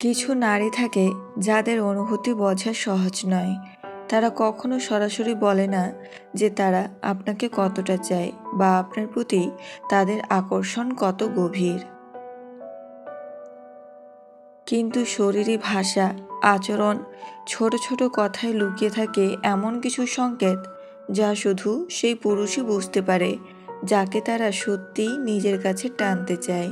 কিছু নারী থাকে যাদের অনুভূতি বোঝা সহজ নয়। তারা কখনো সরাসরি বলে না যে তারা আপনাকে কতটা চায় বা আপনার প্রতি তাদের আকর্ষণ কত গভীর। কিন্তু শরীরী ভাষা, আচরণ, ছোট ছোট কথায় লুকিয়ে থাকে এমন কিছু সংকেত যা শুধু সেই পুরুষই বুঝতে পারে, যাকে তারা সত্যিই নিজের কাছে টানতে চায়।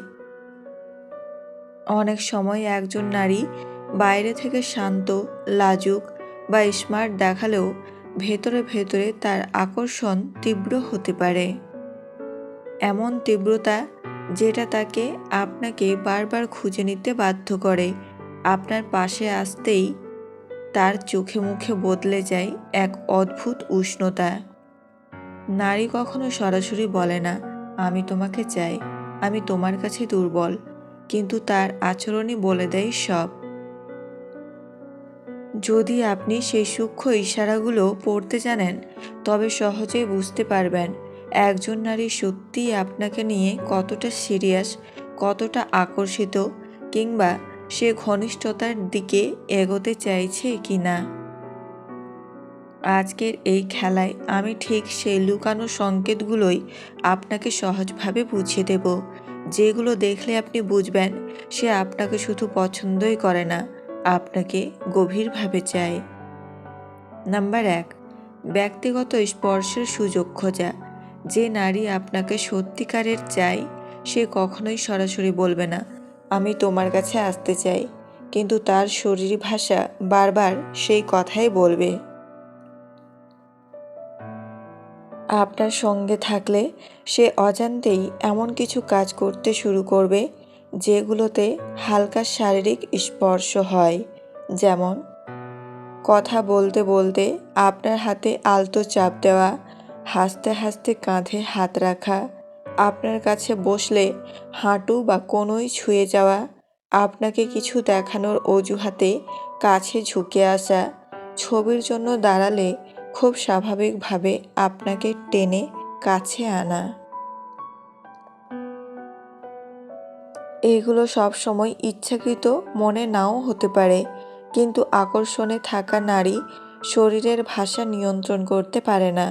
অনেক সময় একজন নারী বাইরে থেকে শান্ত, লাজুক বা স্মার্ট দেখালেও ভেতরে ভেতরে তার আকর্ষণ তীব্র হতে পারে। এমন তীব্রতা যেটা তাকে আপনাকে বারবার খুঁজে নিতে বাধ্য করে, আপনার পাশে আসতেই তার চোখে মুখে বদলে যায় এক অদ্ভুত উষ্ণতা। নারী কখনো সরাসরি বলে না, আমি তোমাকে চাই, আমি তোমার কাছে দুর্বল। কিন্তু তার আচরণই বলে দেয় সব। যদি আপনি সেই সূক্ষ্ম ইশারাগুলো পড়তে জানেন, তবে সহজেই বুঝতে পারবেন, একজন নারী সত্যিই আপনাকে নিয়ে কতটা সিরিয়াস, কতটা আকর্ষিত, কিংবা সে ঘনিষ্ঠতার দিকে এগোতে চাইছে কি না আজকের এই খেলায় আমি ঠিক সেই লুকানো সংকেতগুলোই আপনাকে সহজভাবে বুঝিয়ে দেব। যেগুলো দেখলে আপনি বুঝবেন, সে আপনাকে শুধু পছন্দই করে না, আপনাকে গভীরভাবে চায়। নাম্বার এক, ব্যক্তিগত স্পর্শের সুযোগ খোঁজা। যে নারী আপনাকে সত্যিকারের চাই সে কখনোই সরাসরি বলবে না, আমি তোমার কাছে আসতে চাই। কিন্তু তার শরীর ভাষা বারবার সেই কথাই বলবে। আপনার সঙ্গে থাকলে সে অজান্তেই এমন কিছু কাজ করতে শুরু করবে, যেগুলোতে হালকা শারীরিক স্পর্শ হয়। যেমন, কথা বলতে বলতে আপনার হাতে আলতো চাপ দেওয়া, হাসতে হাসতে কাঁধে হাত রাখা, আপনার কাছে বসলে হাঁটু বা কোনোই ছুঁয়ে যাওয়া, আপনাকে কিছু দেখানোর অজুহাতে কাছে ঝুঁকে আসা, ছবির জন্য দাঁড়ালে খুব স্বাভাবিকভাবে আপনাকে টেনে কাছে আনা। এগুলো সবসময় ইচ্ছাকৃত মনে নাও হতে পারে, কিন্তু আকর্ষণে থাকা নারী শরীরের ভাষা নিয়ন্ত্রণ করতে পারে না।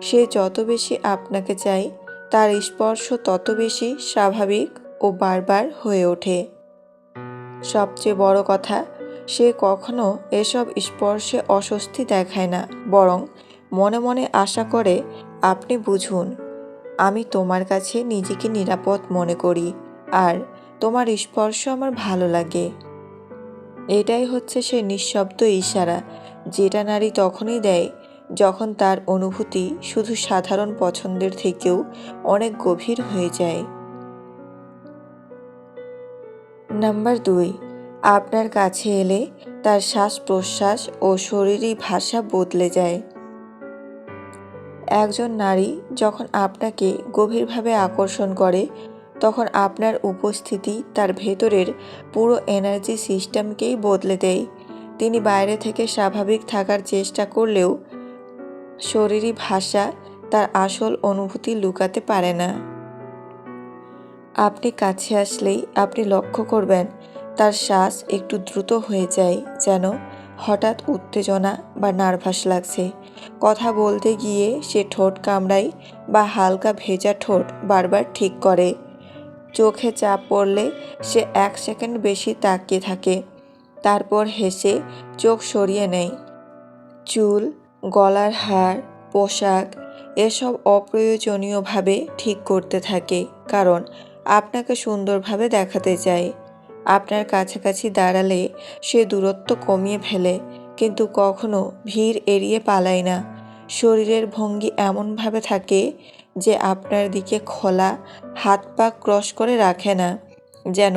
সে যত বেশি আপনাকে চায়, তার স্পর্শ তত বেশি স্বাভাবিক ও বারবার হয়ে ওঠে। সবচেয়ে বড় কথা সে কখনো এসব স্পর্শে অস্বস্তি দেখায় না, বরং মনে মনে আশা করে, আপনি বুঝুন, আমি তোমার কাছে নিজেকে নিরাপদ মনে করি, আর তোমার স্পর্শ আমার ভালো লাগে। এটাই হচ্ছে সে নিঃশব্দ ইশারা, যেটা নারী তখনই দেয় যখন তার অনুভূতি শুধু সাধারণ পছন্দের থেকেও অনেক গভীর হয়ে যায়। নাম্বার দুই আপনার কাছে এলে তার শ্বাস প্রশ্বাস ও শরীরী ভাষা বদলে যায়। একজন নারী যখন আপনাকে গভীরভাবে আকর্ষণ করে, তখন আপনার উপস্থিতি তার ভেতরের পুরো এনার্জি সিস্টেমকেই বদলে দেয়। তিনি বাইরে থেকে স্বাভাবিক থাকার চেষ্টা করলেও শরীরী ভাষা তার আসল অনুভূতি লুকাতে পারে না। আপনি কাছে আসলেই আপনি লক্ষ্য করবেন তার শ্বাস একটু দ্রুত হয়ে যায় যেন হঠাৎ উত্তেজনা বা নার্ভাস লাগছে। কথা বলতে গিয়ে সে ঠোঁট কামড়ায় বা হালকা ভেজা ঠোঁট বারবার ঠিক করে। চোখে চাপ পড়লে সে এক সেকেন্ড বেশি তাকিয়ে থাকে, তারপর হেসে চোখ সরিয়ে নেয়। চুল, গলার হার, পোশাক এসব অপ্রয়োজনীয়ভাবে ঠিক করতে থাকে, কারণ আপনাকে সুন্দরভাবে দেখাতে চায়। আপনার কাছাকাছি দাঁড়ালে সে দূরত্ব কমিয়ে ফেলে, কিন্তু কখনো ভিড় এড়িয়ে পালায় না। শরীরের ভঙ্গি এমনভাবে থাকে যে আপনার দিকে খোলা, হাত পা ক্রস করে রাখে না, যেন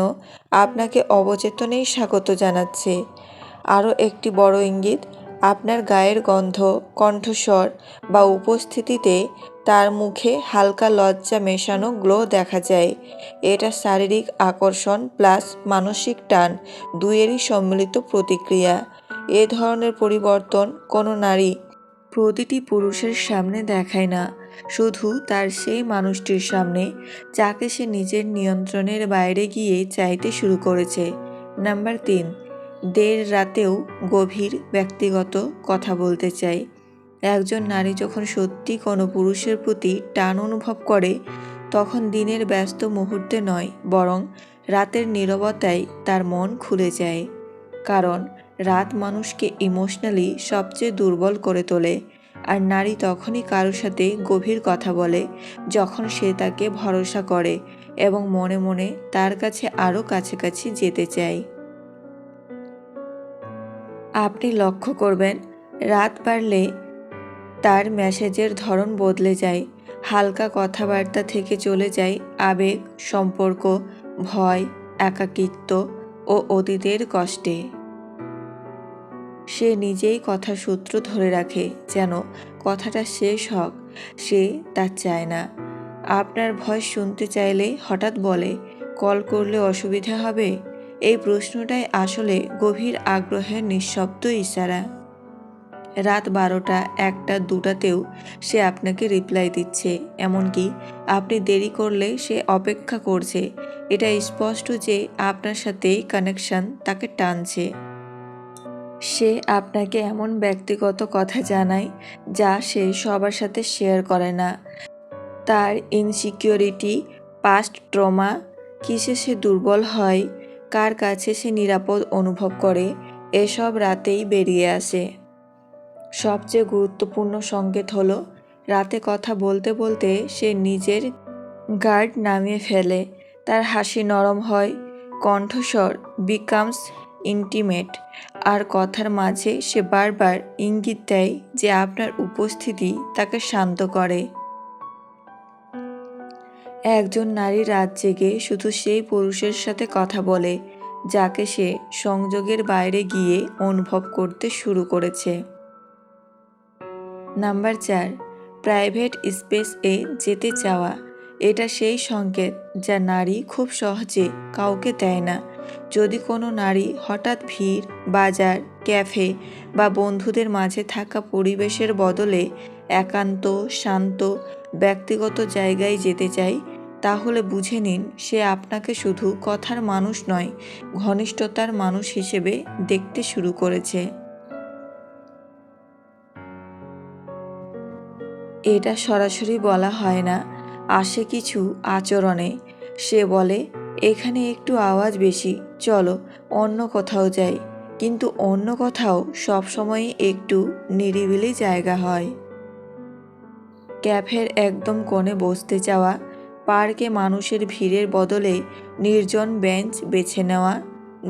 আপনাকে অবচেতনেই স্বাগত জানাচ্ছে। আরও একটি বড় ইঙ্গিত আপনার গায়ের গন্ধ, কণ্ঠস্বর বা উপস্থিতিতে তার মুখে হালকা লজ্জা মেশানো গ্লো দেখা যায়। এটা শারীরিক আকর্ষণ প্লাস মানসিক টান দুইয়েরই সম্মিলিত প্রতিক্রিয়া। এ ধরনের পরিবর্তন কোনো নারী প্রতিটি পুরুষের সামনে দেখায় না। শুধু তার সেই মানুষটির সামনে, যাকে সে নিজের নিয়ন্ত্রণের বাইরে গিয়ে চাইতে শুরু করেছে। নাম্বার তিন দের রাতেও গভীর ব্যক্তিগত কথা বলতে চাই। একজন নারী যখন সত্যি কোনো পুরুষের প্রতি টান অনুভব করে, তখন দিনের ব্যস্ত মুহূর্তে নয়, বরং রাতের নীরবতায় তার মন খুলে যায়। কারণ রাত মানুষকে ইমোশনালি সবচেয়ে দুর্বল করে তোলে, আর নারী তখনই কারোর সাথে গভীর কথা বলে, যখন সে তাকে ভরসা করে এবং মনে মনে তার কাছে আরও কাছাকাছি যেতে চায়। আপনি লক্ষ্য করবেন, রাত বাড়লে তার মেসেজের ধরন বদলে যায়, হালকা কথাবার্তা থেকে চলে যায় আবেগ, সম্পর্ক, ভয়, একাকিত্ব ও অতীতের কষ্টে। সে নিজেই কথা সূত্র ধরে রাখে যেন কথাটা শেষ হোক, সে তা চায় না। আপনার ভয় শুনতে চাইলে হঠাৎ বলে, কল করলে অসুবিধা হবে? এই প্রশ্নটাই আসলে গভীর আগ্রহের নিঃশব্দ ইশারা। রাত বারোটা, একটা, দুটাতেও সে আপনাকে রিপ্লাই দিচ্ছে, এমনকি আপনি দেরি করলে সে অপেক্ষা করছে। এটা স্পষ্ট যে আপনার সাথেই কানেকশন তাকে টানছে। সে আপনাকে এমন ব্যক্তিগত কথা জানায় যা সে সবার সাথে শেয়ার করে না। তার ইনসিকিউরিটি পাস্ট ট্রমা কিসে সে দুর্বল হয় কার কাছে সে নিরাপদ অনুভব করে, এসব রাতেই বেরিয়ে আসে। সবচেয়ে গুরুত্বপূর্ণ সংকেত হলো, রাতে কথা বলতে বলতে সে নিজের গার্ড নামিয়ে ফেলে। তার হাসি নরম হয়, কণ্ঠস্বর বিকামস ইন্টিমেট আর কথার মাঝে সে বারবার ইঙ্গিত দেয় যে আপনার উপস্থিতি তাকে শান্ত করে। একজন নারী রাত জেগে শুধু সেই পুরুষের সাথে কথা বলে, যাকে সে সংযোগের বাইরে গিয়ে অনুভব করতে শুরু করেছে। নাম্বার চার, প্রাইভেট স্পেসে যেতে চাওয়া। এটা সেই সংকেত যা নারী খুব সহজে কাউকে দেয় না। যদি কোনো নারী হঠাৎ ভিড়, বাজার, ক্যাফে বা বন্ধুদের মাঝে থাকা পরিবেশের বদলে একান্ত, শান্ত, ব্যক্তিগত জায়গায় যেতে চায় তাহলে বুঝে নিন, সে আপনাকে শুধু কথার মানুষ নয়, ঘনিষ্ঠতার মানুষ হিসেবে দেখতে শুরু করেছে। এটা সরাসরি বলা হয় না। আসে কিছু আচরণে। সে বলে, এখানে একটু আওয়াজ বেশি, চলো, অন্য কোথাও যাই। কিন্তু অন্য কোথাও সবসময়ই একটু নিরিবিলি জায়গা হয়। ক্যাফের একদম কোণে বসতে চাওয়া পার্কে মানুষের ভিড়ের বদলে নির্জন বেঞ্চ বেছে নেওয়া,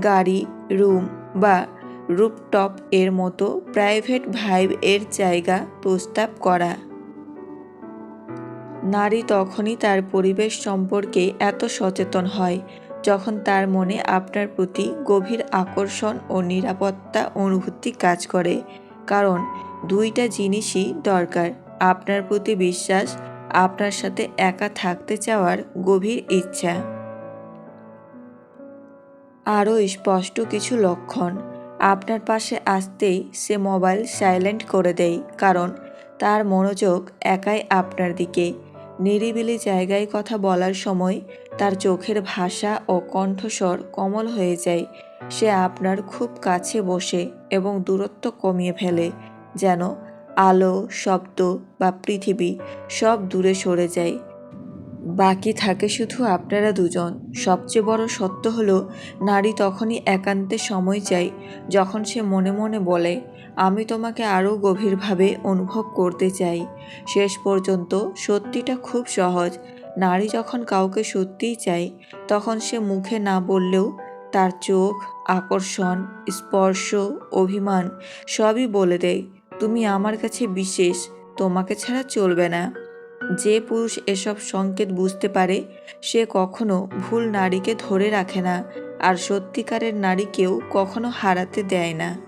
গাড়ি, রুম বা রুপটপ এর মতো প্রাইভেট ভাইব এর জায়গা প্রস্তাব করা। নারী তখনই তার পরিবেশ সম্পর্কে এত সচেতন হয় যখন তার মনে আপনার প্রতি গভীর আকর্ষণ ও নিরাপত্তা অনুভূতি কাজ করে। কারণ দুইটা জিনিসই দরকার, আপনার প্রতি বিশ্বাস আপনার সাথে একা থাকতে চাওয়ার গভীর ইচ্ছা। আরও স্পষ্ট কিছু লক্ষণ। আপনার পাশে আসতেই সে মোবাইল সাইলেন্ট করে দেয়, কারণ তার মনোযোগ একাই আপনার দিকে। নিরিবিলি জায়গায় কথা বলার সময় তার চোখের ভাষা ও কণ্ঠস্বর কমল হয়ে যায়। সে আপনার খুব কাছে বসে এবং দূরত্ব কমিয়ে ফেলে, যেন আলো, শব্দ বা পৃথিবী সব দূরে সরে যায়। বাকি থাকে শুধু আপনারা দুজন। সবচেয়ে বড় সত্য হলো, নারী তখনই একান্তে সময় চাই যখন সে মনে মনে বলে, আমি তোমাকে আরও গভীরভাবে অনুভব করতে চাই। শেষ পর্যন্ত সত্যিটা খুব সহজ। নারী যখন কাউকে সত্যিই চায়, তখন সে মুখে না বললেও তার চোখ, আকর্ষণ, স্পর্শ, অভিমান সবই বলে দেয়। তুমি আমার কাছে বিশেষ, তোমাকে ছাড়া চলবে না। যে পুরুষ এসব সংকেত বুঝতে পারে, সে কখনো ভুল নারীকে ধরে রাখে না, আর সত্যিকারের নারীকেও কখনো হারাতে দেয় না।